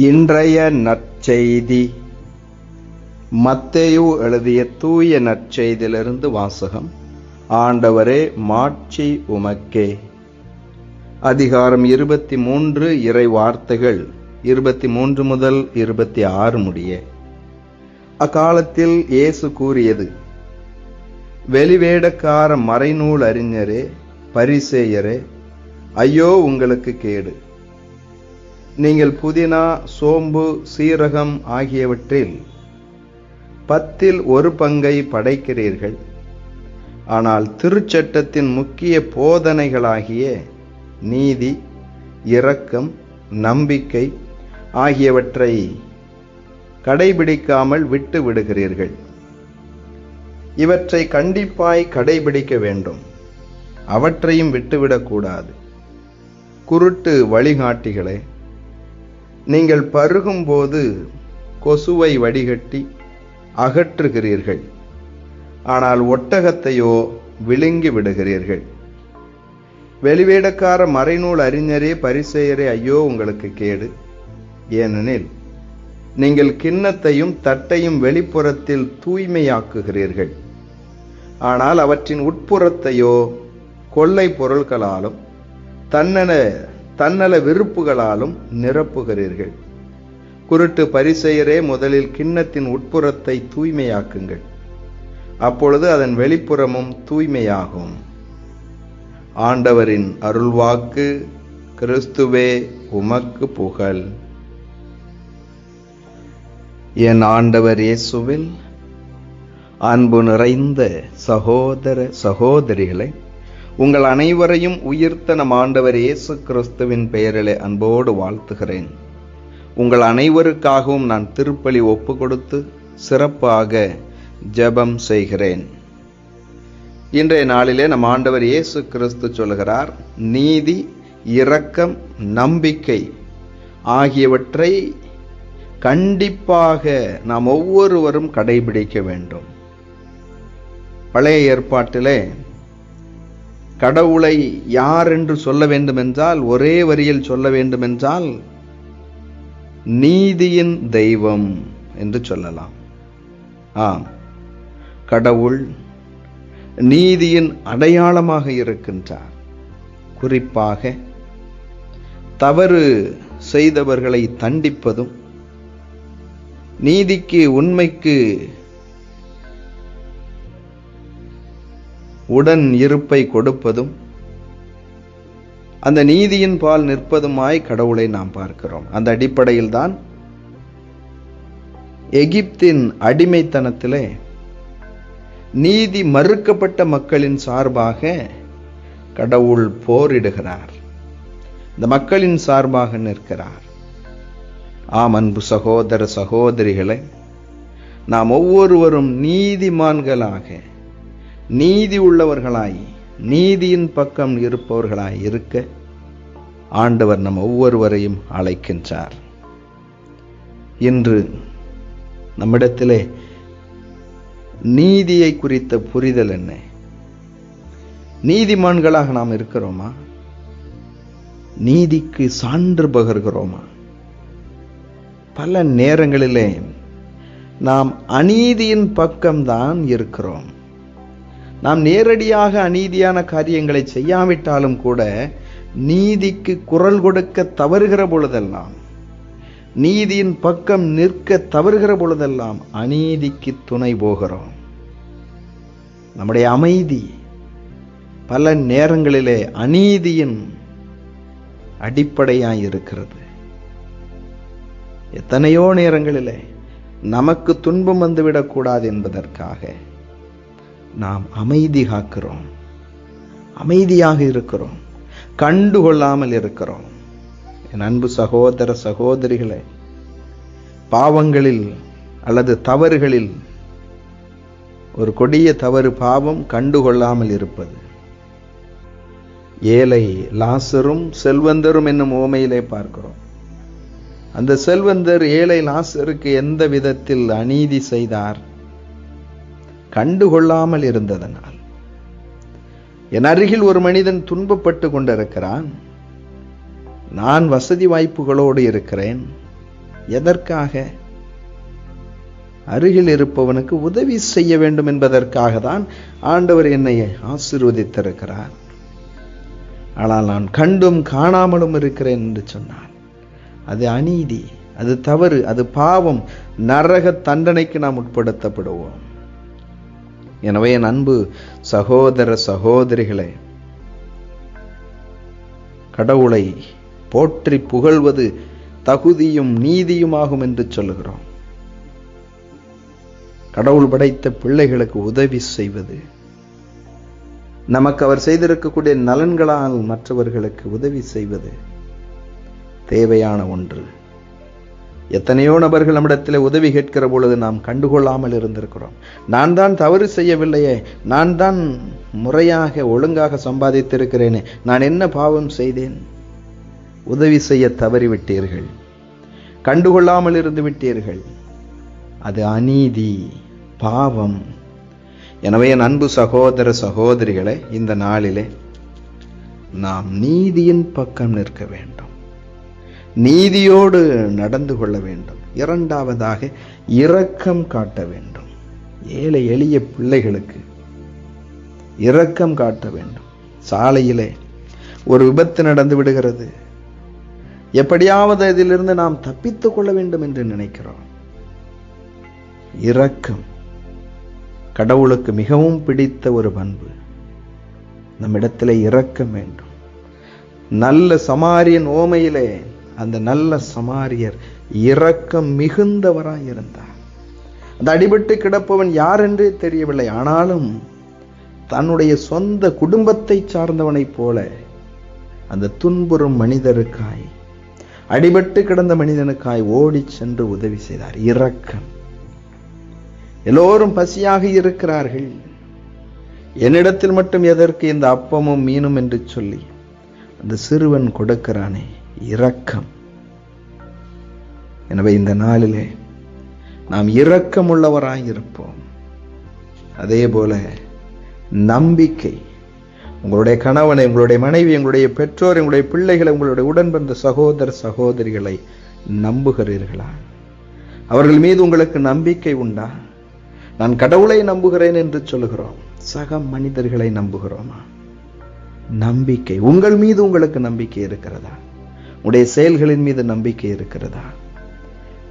இன்றைய நற்செய்தி. மத்தேயு எழுதிய தூய நற்செய்தியிலிருந்து வாசகம். ஆண்டவரே மாட்சி உமக்கே. அதிகாரம் இருபத்தி மூன்று இறை வார்த்தைகள் இருபத்தி மூன்று முதல் இருபத்தி ஆறு முடிய. அக்காலத்தில் இயேசு கூறியது வெளிவேடக்கார மறைநூல் அறிஞரே பரிசேயரே ஐயோ உங்களுக்கு கேடு. நீங்கள் புதினா சோம்பு சீரகம் ஆகியவற்றில் பத்தில் ஒரு பங்கை படைக்கிறீர்கள். ஆனால் திருச்சட்டத்தின் முக்கிய போதனைகளாகிய நீதி இரக்கம் நம்பிக்கை ஆகியவற்றை கடைபிடிக்காமல் விட்டு விடுகிறீர்கள். இவற்றை கண்டிப்பாய் கடைபிடிக்க வேண்டும். அவற்றையும் விட்டுவிடக்கூடாது. குருட்டு வழிகாட்டிகளே நீங்கள் பருகும்போது கொசுவை வடிகட்டி அகற்றுகிறீர்கள். ஆனால் ஒட்டகத்தையோ விழுங்கி விடுகிறீர்கள். வெளிவேடக்கார மறைநூல் அறிஞரே பரிசெயரே ஐயோ உங்களுக்கு கேடு. ஏனெனில் நீங்கள் கிண்ணத்தையும் தட்டையும் வெளிப்புறத்தில் தூய்மையாக்குகிறீர்கள். ஆனால் அவற்றின் உட்புறத்தையோ கொள்ளை பொருட்களாலும் தன்னென தன்னல விருப்புகளாலும் நிரப்புகிறீர்கள். குருட்டு பரிசெயரே முதலில் கிண்ணத்தின் உட்புறத்தை தூய்மையாக்குங்கள். அப்பொழுது அதன் வெளிப்புறமும் தூய்மையாகும். ஆண்டவரின் அருள்வாக்கு கிறிஸ்துவே உமக்கு புகழ். என் ஆண்டவர் இயேசுவில் அன்பு நிறைந்த சகோதர சகோதரிகளை உங்கள் அனைவரையும் உயிர்த்த நம் ஆண்டவர் இயேசு கிறிஸ்துவின் பெயரிலே அன்போடு வாழ்த்துகிறேன். உங்கள் அனைவருக்காகவும் நான் திருப்பலி ஒப்பு கொடுத்து சிறப்பாக ஜெபம் செய்கிறேன். இன்றைய நாளிலே நம் ஆண்டவர் இயேசு கிறிஸ்து சொல்கிறார் நீதி இரக்கம் நம்பிக்கை ஆகியவற்றை கண்டிப்பாக நாம் ஒவ்வொருவரும் கடைபிடிக்க வேண்டும். பழைய ஏற்பாட்டிலே கடவுளை யார் என்று சொல்ல வேண்டுமென்றால் ஒரே வரியில் சொல்ல வேண்டுமென்றால் நீதியின் தெய்வம் என்று சொல்லலாம். ஆம். கடவுள் நீதியின் அடையாளமாக இருக்கின்றார். குறிப்பாக தவறு செய்தவர்களை தண்டிப்பதும் நீதிக்கு உண்மைக்கு உடன் இருப்பை கொடுப்பதும் அந்த நீதியின் பால் நிற்பதுமாய் கடவுளை நாம் பார்க்கிறோம். அந்த அடிப்படையில் தான் எகிப்தின் அடிமைத்தனத்திலே நீதி மறுக்கப்பட்ட மக்களின் சார்பாக கடவுள் போரிடுகிறார். இந்த மக்களின் சார்பாக நிற்கிறார். ஆம் அன்பு சகோதர சகோதரிகளை நாம் ஒவ்வொருவரும் நீதிமான்களாக நீதி உள்ளவர்களாய் நீதியின் பக்கம் இருப்பவர்களாய் இருக்க ஆண்டவர் நம் ஒவ்வொருவரையும் அழைக்கின்றார். இன்று நம்மிடத்திலே நீதியை குறித்த புரிதல் என்ன? நீதிமான்களாக நாம் இருக்கிறோமா? நீதிக்கு சான்று பகர்கிறோமா? பல நேரங்களிலே நாம் அநீதியின் பக்கம்தான் இருக்கிறோம். நாம் நேரடியாக அநீதியான காரியங்களை செய்யாவிட்டாலும் கூட நீதிக்கு குரல் கொடுக்க தவறுகிற பொழுதெல்லாம் நீதியின் பக்கம் நிற்க தவறுகிற பொழுதெல்லாம் அநீதிக்கு துணை போகிறோம். நம்முடைய அமைதி பல நேரங்களிலே அநீதியின் அடிப்படையாக இருக்கிறது. எத்தனையோ நேரங்களிலே நமக்கு துன்பம் வந்துவிடக்கூடாது என்பதற்காக நாம் அமைதி காக்கிறோம். அமைதியாக இருக்கிறோம். கண்டுகொள்ளாமல் இருக்கிறோம். என் அன்பு சகோதர சகோதரிகளே பாவங்களில் அல்லது தவறுகளில் ஒரு கொடிய தவறு பாவம் கண்டுகொள்ளாமல் இருப்பது. ஏழை லாசரும் செல்வந்தரும் என்னும் ஓமையிலே பார்க்கிறோம். அந்த செல்வந்தர் ஏழை லாசருக்கு எந்த விதத்தில் அநீதி செய்தார்? கண்டுகொள்ளாமல் இருந்ததனால். என் அருகில் ஒரு மனிதன் துன்பப்பட்டு கொண்டிருக்கிறான். நான் வசதி வாய்ப்புகளோடு இருக்கிறேன். எதற்காக? அருகில் இருப்பவனுக்கு உதவி செய்ய வேண்டும் என்பதற்காக தான் ஆண்டவர் என்னை ஆசீர்வதித்திருக்கிறார். ஆனால் நான் கண்டும் காணாமலும் இருக்கிறேன் என்று சொன்னான் அது அநீதி அது தவறு அது பாவம். நரக தண்டனைக்கு நாம் உட்படுத்தப்படுவோம். எனவே என் அன்பு சகோதர சகோதரிகளே கடவுளை போற்றி புகழ்வது தகுதியும் நீதியுமாகும் என்று சொல்லுகிறோம். கடவுள் படைத்த பிள்ளைகளுக்கு உதவி செய்வது நமக்கு அவர் செய்திருக்கக்கூடிய நலன்களால் மற்றவர்களுக்கு உதவி செய்வது தேவையான ஒன்று. எத்தனையோ நபர்கள் நம்மிடத்தில் உதவி கேட்கிற பொழுது நாம் கண்டுகொள்ளாமல் இருந்திருக்கிறோம். நான் தான் தவறு செய்யவில்லையே நான் தான் முறையாக ஒழுங்காக சம்பாதித்திருக்கிறேனே நான் என்ன பாவம் செய்தேன்? உதவி செய்ய தவறிவிட்டீர்கள். கண்டுகொள்ளாமல் இருந்து விட்டீர்கள். அது அநீதி பாவம். எனவே என் அன்பு சகோதர சகோதரிகளை இந்த நாளிலே நாம் நீதியின் பக்கம் நிற்க வேண்டும். நீதியோடு நடந்து கொள்ள வேண்டும். இரண்டாவதாக இரக்கம் காட்ட வேண்டும். ஏழை எளிய பிள்ளைகளுக்கு இரக்கம் காட்ட வேண்டும். சாலையிலே ஒரு விபத்து நடந்து விடுகிறது. எப்படியாவது இதிலிருந்து நாம் தப்பித்துக் கொள்ள வேண்டும் என்று நினைக்கிறோம். இரக்கம் கடவுளுக்கு மிகவும் பிடித்த ஒரு பண்பு. நம்மிடத்தில் இரக்கம் வேண்டும். நல்ல சமாரியன் ஓமையிலே அந்த நல்ல சமாரியர் இரக்கம் மிகுந்தவராய் இருந்தார். அந்த அடிபட்டு கிடப்பவன் யார் என்றே தெரியவில்லை. ஆனாலும் தன்னுடைய சொந்த குடும்பத்தை சார்ந்தவனைப் போல அந்த துன்புறும் மனிதருக்காய் அடிபட்டு கிடந்த மனிதனுக்காய் ஓடிச் சென்று உதவி செய்தார். இரக்கம். எல்லோரும் பசியாக இருக்கிறார்கள். என்னிடத்தில் மட்டும் எதற்கு இந்த அப்பமும் மீனும் என்று சொல்லி அந்த சிறுவன் கொடுக்கிறானே. இரக்கம். எனவே இந்த நாளிலே நாம் இரக்கமுள்ளவராய் இருப்போம் அதே போல நம்பிக்கை உங்களுடைய கணவனை உங்களுடைய மனைவி உங்களுடைய பெற்றோர் உங்களுடைய பிள்ளைகளை உங்களுடைய உடன்பிறந்த சகோதர சகோதரிகளை நம்புகிறீர்களா? அவர்கள் மீது உங்களுக்கு நம்பிக்கை உண்டா? நான் கடவுளை நம்புகிறேன் என்று சொல்லுகிறோம். சக மனிதர்களை நம்புகிறோமா? நம்பிக்கை. உங்கள் மீது உங்களுக்கு நம்பிக்கை இருக்கிறதா? உடைய செயல்களின் மீது நம்பிக்கை இருக்கிறதா?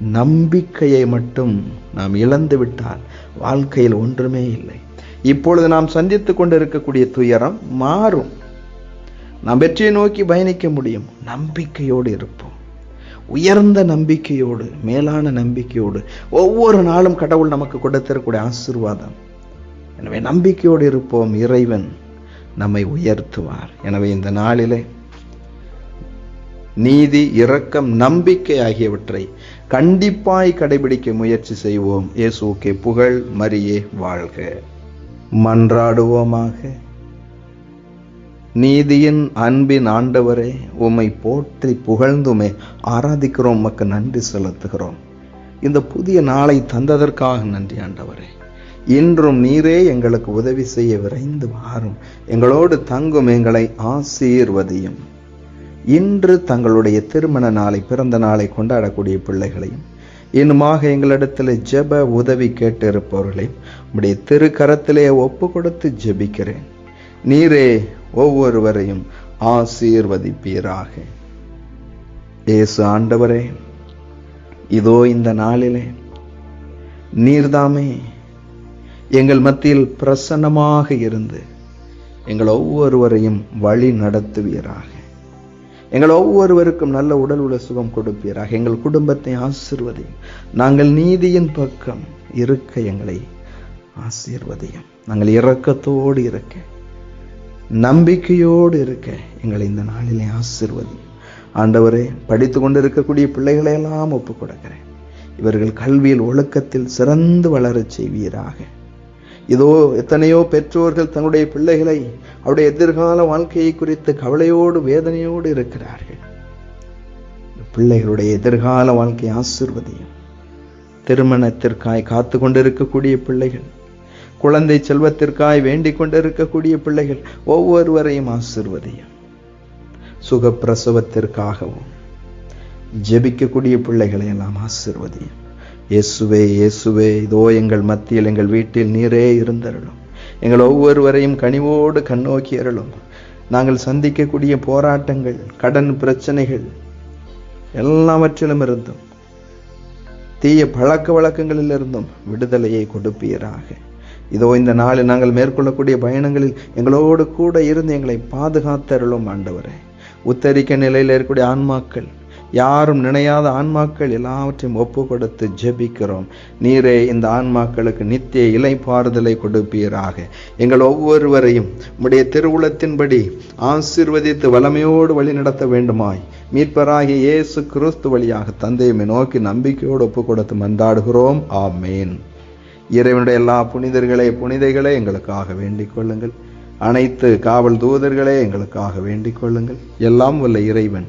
நம்பிக்கையை மட்டும் நாம் இழந்து விட்டால் வாழ்க்கையில் ஒன்றுமே இல்லை. இப்பொழுது நாம் சந்தித்துக் கொண்டிருக்கக்கூடிய துயரம் மாறும். நாம் வெற்றியை நோக்கி பயணிக்க முடியும். நம்பிக்கையோடு இருப்போம். உயர்ந்த நம்பிக்கையோடு மேலான நம்பிக்கையோடு ஒவ்வொரு நாளும் கடவுள் நமக்கு கொடுத்திருக்கக்கூடிய ஆசிர்வாதம். எனவே நம்பிக்கையோடு இருப்போம். இறைவன் நம்மை உயர்த்துவார். எனவே இந்த நாளிலே நீதி இரக்கம் நம்பிக்கை ஆகியவற்றை கண்டிப்பாய் கடைபிடிக்க முயற்சி செய்வோம். இயேசுக்கே புகழ் மரியே வாழ்க. மன்றாடுவோமாக. நீதியின் அன்பின் ஆண்டவரே உம்மை போற்றி புகழ்ந்துமே ஆராதிக்கிறோம். உமக்கு நன்றி செலுத்துகிறோம். இந்த புதிய நாளை தந்ததற்காக நன்றி ஆண்டவரே. இன்றும் நீரே எங்களுக்கு உதவி செய்ய விரைந்து வாரும். எங்களோடு தங்கும் எங்களை ஆசீர்வதியும். இன்று தங்களுடைய திருமண நாளை பிறந்த நாளை கொண்டாடக்கூடிய பிள்ளைகளையும் இன்னுமாக எங்களிடத்தில் ஜெப உதவி கேட்டு இருப்பவர்களையும் உடைய திருக்கரத்திலே ஒப்பு கொடுத்து ஜெபிக்கிறேன். நீரே ஒவ்வொருவரையும் ஆசீர்வதிப்பீராக. இயேசு ஆண்டவரே இதோ இந்த நாளிலே நீர்தாமே எங்கள் மத்தியில் பிரசன்னமாக இருந்து எங்கள் ஒவ்வொருவரையும் வழி நடத்துவீராக. எங்கள் ஒவ்வொருவருக்கும் நல்ல உடல் உள்ள சுகம் கொடுப்பீராக. எங்கள் குடும்பத்தை ஆசிர்வதையும் நாங்கள் நீதியின் பக்கம் இருக்க எங்களை ஆசீர்வதையும் நாங்கள் இரக்கத்தோடு இருக்க நம்பிக்கையோடு இருக்க எங்களை இந்த நாளிலே ஆசிர்வதியும் ஆண்டவரே படித்து கொண்டிருக்கக்கூடிய பிள்ளைகளை எல்லாம் ஒப்புக் கொடுக்கிறேன். இவர்கள் கல்வியில் ஒழுக்கத்தில் சிறந்து வளரச் செய்வீராக. இதோ எத்தனையோ பெற்றோர்கள் தன்னுடைய பிள்ளைகளை அவருடைய எதிர்கால வாழ்க்கையை குறித்து கவலையோடு வேதனையோடு இருக்கிறார்கள். பிள்ளைகளுடைய எதிர்கால வாழ்க்கை ஆசிர்வதியும். திருமணத்திற்காய் காத்து கொண்டிருக்கக்கூடிய பிள்ளைகள் குழந்தை செல்வத்திற்காய் வேண்டிக் கொண்டிருக்கக்கூடிய பிள்ளைகள் ஒவ்வொருவரையும் ஆசிர்வதியும். சுகப்பிரசவத்திற்காகவும் ஜெபிக்கக்கூடிய பிள்ளைகளை எல்லாம் ஆசிர்வதியும். இயேசுவே இயேசுவே இதோ எங்கள் மத்தியில் எங்கள் வீட்டில் நீரே இருந்தருளும். எங்கள் ஒவ்வொருவரையும் கனிவோடு கண்ணோக்கி அருளும். நாங்கள் சந்திக்கக்கூடிய போராட்டங்கள் கடன் பிரச்சனைகள் எல்லாவற்றிலும் இருந்தும் தீய பழக்க வழக்கங்களில் இருந்தும் விடுதலையை கொடுப்பீராக. இதோ இந்த நாளில் நாங்கள் மேற்கொள்ளக்கூடிய பயணங்களில் எங்களோடு கூட இருந்து எங்களை பாதுகாத்தருளும் ஆண்டவரே. உத்தரிக்க நிலையில் இருக்கக்கூடிய ஆன்மாக்கள் யாரும் நினையாத ஆன்மாக்கள் எல்லாவற்றையும் ஒப்பு கொடுத்து ஜெபிக்கிறோம். நீரே இந்த ஆன்மாக்களுக்கு நித்திய இலைப்பாறுதலை கொடுப்பீராக. எங்கள் ஒவ்வொருவரையும் உடைய திருவுளத்தின்படி ஆசிர்வதித்து வளமையோடு வழி நடத்த வேண்டுமாய். மீட்பராகிய இயேசு கிறிஸ்து வழியாக தந்தையுமே நோக்கி நம்பிக்கையோடு ஒப்பு கொடுத்து மந்தாடுகிறோம் ஆமேன். இறைவனுடைய எல்லா புனிதர்களே புனிதைகளே எங்களுக்காக வேண்டிக் கொள்ளுங்கள். அனைத்து காவல் தூதர்களே எங்களுக்காக வேண்டிக் கொள்ளுங்கள். எல்லாம் வல்ல இறைவன்